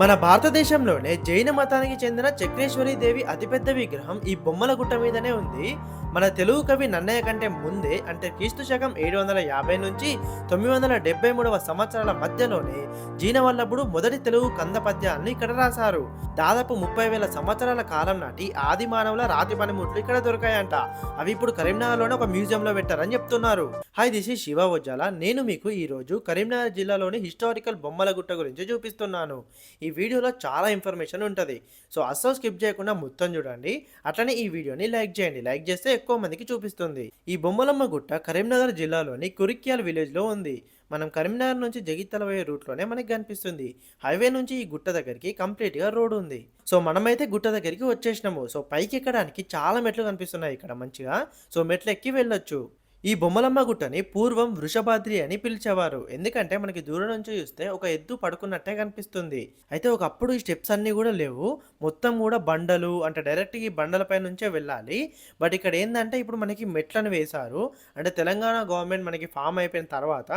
మన భారతదేశంలోనే జైన మతానికి చెందిన చక్రేశ్వరి దేవి అతిపెద్ద విగ్రహం ఈ బొమ్మల గుట్ట మీదనే ఉంది. మన తెలుగు కవి నన్నయ్య కంటే ముందే అంటే క్రీస్తు శకం ఏడు వందల యాభై నుంచి తొమ్మిది వందల డెబ్బై మూడవ సంవత్సరాల మధ్యలోనే జీనవల్లభుడు మొదటి తెలుగు కంద పద్యాలను ఇక్కడ రాశారు. దాదాపు ముప్పై వేల సంవత్సరాల కాలం నాటి ఆది మానవుల రాతి పనిముట్లు ఇక్కడ దొరికాయంట. అవి ఇప్పుడు కరీంనగర్లోనే ఒక మ్యూజియంలో పెట్టారని చెప్తున్నారు. హాయ్ దిస్ ఈ శివ ఉజ్జాల నేను మీకు ఈ రోజు కరీంనగర్ జిల్లాలోని హిస్టారికల్ బొమ్మల గుట్ట గురించి చూపిస్తున్నాను. ఈ వీడియోలో చాలా ఇన్ఫర్మేషన్ ఉంటుంది. సో అస్సలు స్కిప్ చేయకుండా మొత్తం చూడండి. అట్లనే ఈ వీడియోని లైక్ చేయండి. లైక్ చేస్తే ఎక్కువ మందికి చూపిస్తుంది. ఈ బొమ్మలమ్మ గుట్ట కరీంనగర్ జిల్లాలోని కురిక్యాల్ విలేజ్లో ఉంది. మనం కరీంనగర్ నుంచి జగిత్తల పోయే రూట్లోనే మనకి కనిపిస్తుంది. హైవే నుంచి ఈ గుట్ట దగ్గరికి కంప్లీట్గా రోడ్ ఉంది. సో మనమైతే గుట్ట దగ్గరికి వచ్చేసినాము. సో పైకి ఎక్కడానికి చాలా మెట్లు కనిపిస్తున్నాయి ఇక్కడ మంచిగా. సో మెట్లు ఎక్కి వెళ్ళొచ్చు. ఈ బొమ్మలమ్మ గుట్టని పూర్వం వృషభాద్రి అని పిలిచేవారు. ఎందుకంటే మనకి దూరం నుంచి చూస్తే ఒక ఎద్దు పడుకున్నట్టే కనిపిస్తుంది. అయితే ఒకప్పుడు ఈ స్టెప్స్ అన్నీ కూడా లేవు. మొత్తం కూడా బండలు అంటే డైరెక్ట్ ఈ బండలపై నుంచే వెళ్ళాలి. బట్ ఇక్కడ ఏంటంటే ఇప్పుడు మనకి మెట్లను వేశారు. అంటే తెలంగాణ గవర్నమెంట్ మనకి ఫామ్ అయిపోయిన తర్వాత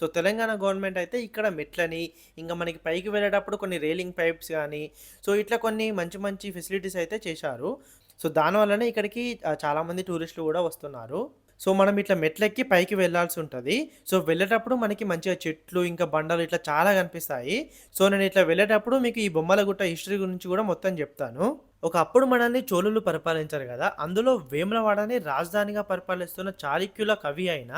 సో తెలంగాణ గవర్నమెంట్ అయితే ఇక్కడ మెట్లని ఇంకా మనకి పైకి వెళ్ళేటప్పుడు కొన్ని రైలింగ్ పైప్స్ కానీ సో ఇట్లా కొన్ని మంచి మంచి ఫెసిలిటీస్ అయితే చేశారు. సో దానివల్లనే ఇక్కడికి చాలామంది టూరిస్టులు కూడా వస్తున్నారు. సో మనం ఇట్లా మెట్లెక్కి పైకి వెళ్ళాల్సి ఉంటుంది. సో వెళ్ళేటప్పుడు మనకి మంచిగా చెట్లు ఇంకా బండలు ఇట్లా చాలా కనిపిస్తాయి. సో నేను ఇట్లా వెళ్ళేటప్పుడు మీకు ఈ బొమ్మల గుట్ట హిస్టరీ గురించి కూడా మొత్తం చెప్తాను. ఒకప్పుడు మనల్ని చోళులు పరిపాలించారు కదా అందులో వేములవాడని రాజధానిగా పరిపాలిస్తున్న చాళుక్యుల కవి అయిన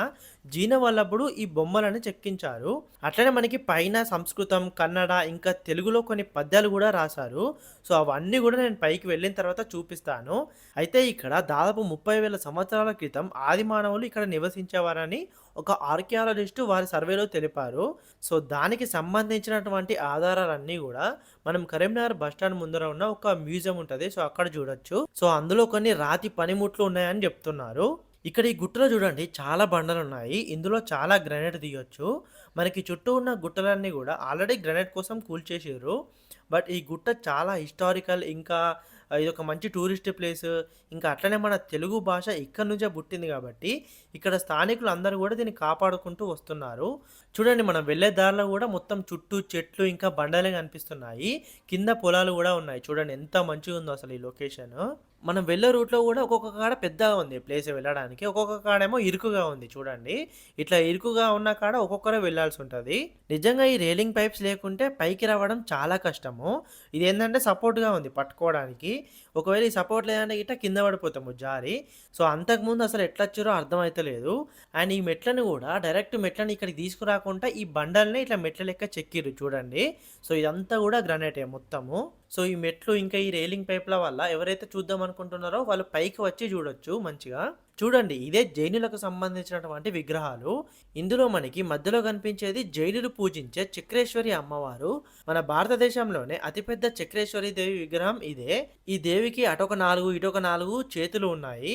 జీనవల్లభుడు ఈ బొమ్మలను చెక్కించారు. అట్లనే మనకి పైన సంస్కృతం కన్నడ ఇంకా తెలుగులో కొన్ని పద్యాలు కూడా రాశారు. సో అవన్నీ కూడా నేను పైకి వెళ్ళిన తర్వాత చూపిస్తాను. అయితే ఇక్కడ దాదాపు ముప్పై వేల సంవత్సరాల క్రితం ఆది మానవులు ఇక్కడ నివసించేవారని ఒక ఆర్కియాలజిస్టు వారి సర్వేలో తెలిపారు. సో దానికి సంబంధించినటువంటి ఆధారాలన్నీ కూడా మనం కరీంనగర్ బస్ స్టాండ్ ముందర ఉన్న ఒక మ్యూజియం ఉంటుంది. సో అక్కడ చూడొచ్చు. సో అందులో కొన్ని రాతి పనిముట్లు ఉన్నాయని చెప్తున్నారు. ఇక్కడ ఈ గుట్టలో చూడండి చాలా బండలు ఉన్నాయి ఇందులో చాలా గ్రానైట్ తీయొచ్చు. మనకి చుట్టూ ఉన్న గుట్టలన్నీ కూడా ఆల్రెడీ గ్రానైట్ కోసం కూల్చేసారు బట్ ఈ గుట్ట చాలా హిస్టారికల్ ఇంకా ఇది ఒక మంచి టూరిస్ట్ ప్లేస్. ఇంకా అట్లనే మన తెలుగు భాష ఇక్కడ నుంచే పుట్టింది కాబట్టి ఇక్కడ స్థానికులు అందరూ కూడా దీన్ని కాపాడుకుంటూ వస్తున్నారు. చూడండి మనం వెళ్ళే దారిలో కూడా మొత్తం చుట్టూ చెట్లు ఇంకా బండలే కనిపిస్తున్నాయి. కింద పొలాలు కూడా ఉన్నాయి. చూడండి ఎంత మంచిగా ఉందో అసలు ఈ లొకేషన్. మనం వెళ్ళే రూట్లో కూడా ఒక్కొక్క కాడ పెద్దగా ఉంది ప్లేస్ వెళ్ళడానికి. ఒక్కొక్క కాడేమో ఇరుకుగా ఉంది చూడండి. ఇట్లా ఇరుకుగా ఉన్న కాడ ఒక్కొక్కరే వెళ్ళాల్సి ఉంటుంది. నిజంగా ఈ రేలింగ్ పైప్స్ లేకుంటే పైకి రావడం చాలా కష్టము. ఇది ఏంటంటే సపోర్ట్గా ఉంది పట్టుకోవడానికి. ఒకవేళ ఈ సపోర్ట్ లేదంటే ఇట్లా కింద పడిపోతాము జారి. సో అంతకుముందు అసలు ఎట్లా వచ్చారో అర్థమవుతలేదు అండ్ ఈ మెట్లను కూడా డైరెక్ట్ మెట్లను ఇక్కడికి తీసుకురాకుండా ఈ బండల్ని ఇట్లా మెట్ల లెక్క చెక్కిరు చూడండి. సో ఇదంతా కూడా గ్రానైటే మొత్తము. సో ఈ మెట్లు ఇంకా ఈ రేలింగ్ పైప్ల వల్ల ఎవరైతే చూద్దాం అనుకుంటున్నారో వాళ్ళు పైకి వచ్చి చూడొచ్చు మంచిగా. చూడండి ఇదే జైనులకు సంబంధించినటువంటి విగ్రహాలు. ఇందులో మనకి మధ్యలో కనిపించేది జైనులు పూజించే చక్రేశ్వరి అమ్మవారు. మన భారతదేశంలోనే అతిపెద్ద చక్రేశ్వరి దేవి విగ్రహం ఇదే. ఈ దేవికి అటొక నాలుగు ఇటొక నాలుగు చేతులు ఉన్నాయి.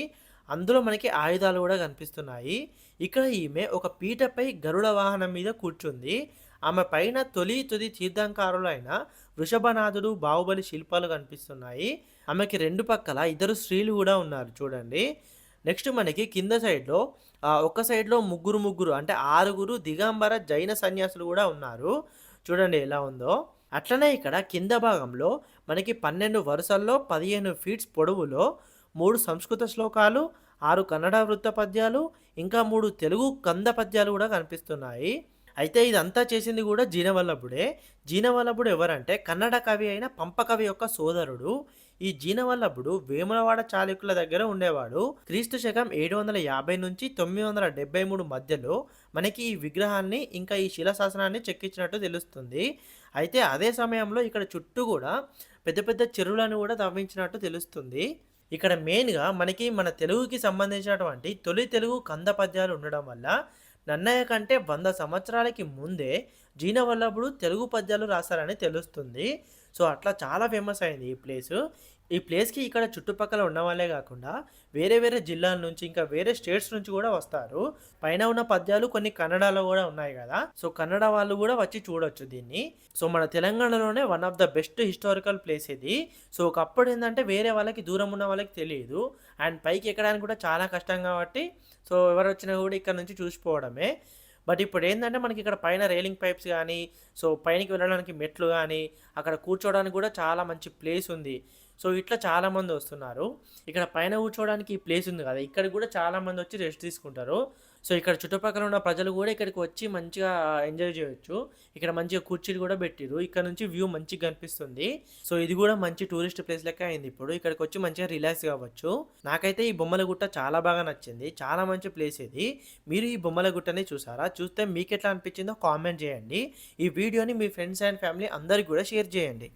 అందులో మనకి ఆయుధాలు కూడా కనిపిస్తున్నాయి. ఇక్కడ ఈమె ఒక పీటపై గరుడ వాహనం మీద కూర్చుంది. ఆమె పైన తొలి తుది తీర్థంకారులైన వృషభనాథుడు బాహుబలి శిల్పాలు కనిపిస్తున్నాయి. ఆమెకి రెండు పక్కల ఇద్దరు స్త్రీలు కూడా ఉన్నారు చూడండి. నెక్స్ట్ మనకి కింద సైడ్లో ఒక సైడ్లో ముగ్గురు ముగ్గురు అంటే ఆరుగురు దిగంబర జైన సన్యాసులు కూడా ఉన్నారు. చూడండి ఎలా ఉందో. అట్లనే ఇక్కడ కింద భాగంలో మనకి పన్నెండు వరుసల్లో పదిహేను ఫీట్స్ పొడవులో మూడు సంస్కృత శ్లోకాలు ఆరు కన్నడ వృత్త పద్యాలు ఇంకా మూడు తెలుగు కంద పద్యాలు కూడా కనిపిస్తున్నాయి. అయితే ఇదంతా చేసింది కూడా జీనవల్లభుడే. జీనవల్లభుడు ఎవరంటే కన్నడ కవి అయిన పంపకవి యొక్క సోదరుడు. ఈ జీనవల్లభుడు వేములవాడ చాళుక్యుల దగ్గర ఉండేవాడు. క్రీస్తు శకం ఏడు వందల యాభై నుంచి తొమ్మిది వందల డెబ్బై మూడు మధ్యలో మనకి ఈ విగ్రహాన్ని ఇంకా ఈ శిలాశాసనాన్ని చెక్కించినట్టు తెలుస్తుంది. అయితే అదే సమయంలో ఇక్కడ చుట్టూ కూడా పెద్ద పెద్ద చెరువులను కూడా తవ్వించినట్టు తెలుస్తుంది. ఇక్కడ మెయిన్గా మనకి మన తెలుగుకి సంబంధించినటువంటి తొలి తెలుగు కంద పద్యాలు ఉండడం వల్ల నన్నయ్య కంటే వంద సంవత్సరాలకి ముందే జీనవల్లభుడు తెలుగు పద్యాలు రాశారని తెలుస్తుంది. సో అట్లా చాలా ఫేమస్ అయింది ఈ ప్లేస్ ఈ ప్లేస్కి ఇక్కడ చుట్టుపక్కల ఉన్న వాళ్ళే కాకుండా వేరే వేరే జిల్లాల నుంచి ఇంకా వేరే స్టేట్స్ నుంచి కూడా వస్తారు. పైన ఉన్న పద్యాలు కొన్ని కన్నడలో కూడా ఉన్నాయి కదా. సో కన్నడ వాళ్ళు కూడా వచ్చి చూడొచ్చు దీన్ని. సో మన తెలంగాణలోనే one of the best historical place ఇది. సో ఒకప్పుడు ఏంటంటే వేరే వాళ్ళకి దూరం ఉన్న వాళ్ళకి తెలియదు. అండ్ పైకి ఎక్కడానికి కూడా చాలా కష్టం కాబట్టి సో ఎవరు వచ్చినా కూడా ఇక్కడ నుంచి చూసిపోవడమే. బట్ ఇప్పుడు ఏంటంటే మనకి ఇక్కడ పైన రైలింగ్ పైప్స్ కానీ సో పైనకి వెళ్ళడానికి మెట్లు కానీ అక్కడ కూర్చోవడానికి కూడా చాలా మంచి ప్లేస్ ఉంది. సో ఇట్లా చాలామంది వస్తున్నారు. ఇక్కడ పైన కూర్చోవడానికి ప్లేస్ ఉంది కదా ఇక్కడ కూడా చాలామంది వచ్చి రెస్ట్ తీసుకుంటారు. సో ఇక్కడ చుట్టుపక్కల ఉన్న ప్రజలు కూడా ఇక్కడికి వచ్చి మంచిగా ఎంజాయ్ చేయొచ్చు. ఇక్కడ మంచిగా కుర్చీలు కూడా పెట్టిరు ఇక్కడ నుంచి వ్యూ మంచిగా కనిపిస్తుంది. సో ఇది కూడా మంచి టూరిస్ట్ ప్లేస్ లెక్క అయింది ఇప్పుడు. ఇక్కడికి వచ్చి మంచిగా రిలాక్స్ కావచ్చు. నాకైతే ఈ బొమ్మల గుట్ట చాలా బాగా నచ్చింది. చాలా మంచి ప్లేస్ ఇది. మీరు ఈ బొమ్మల గుట్టని చూసారా? చూస్తే మీకు ఎట్లా అనిపించిందో కామెంట్ చేయండి. ఈ వీడియోని మీ ఫ్రెండ్స్ అండ్ ఫ్యామిలీ అందరికి కూడా షేర్ చేయండి.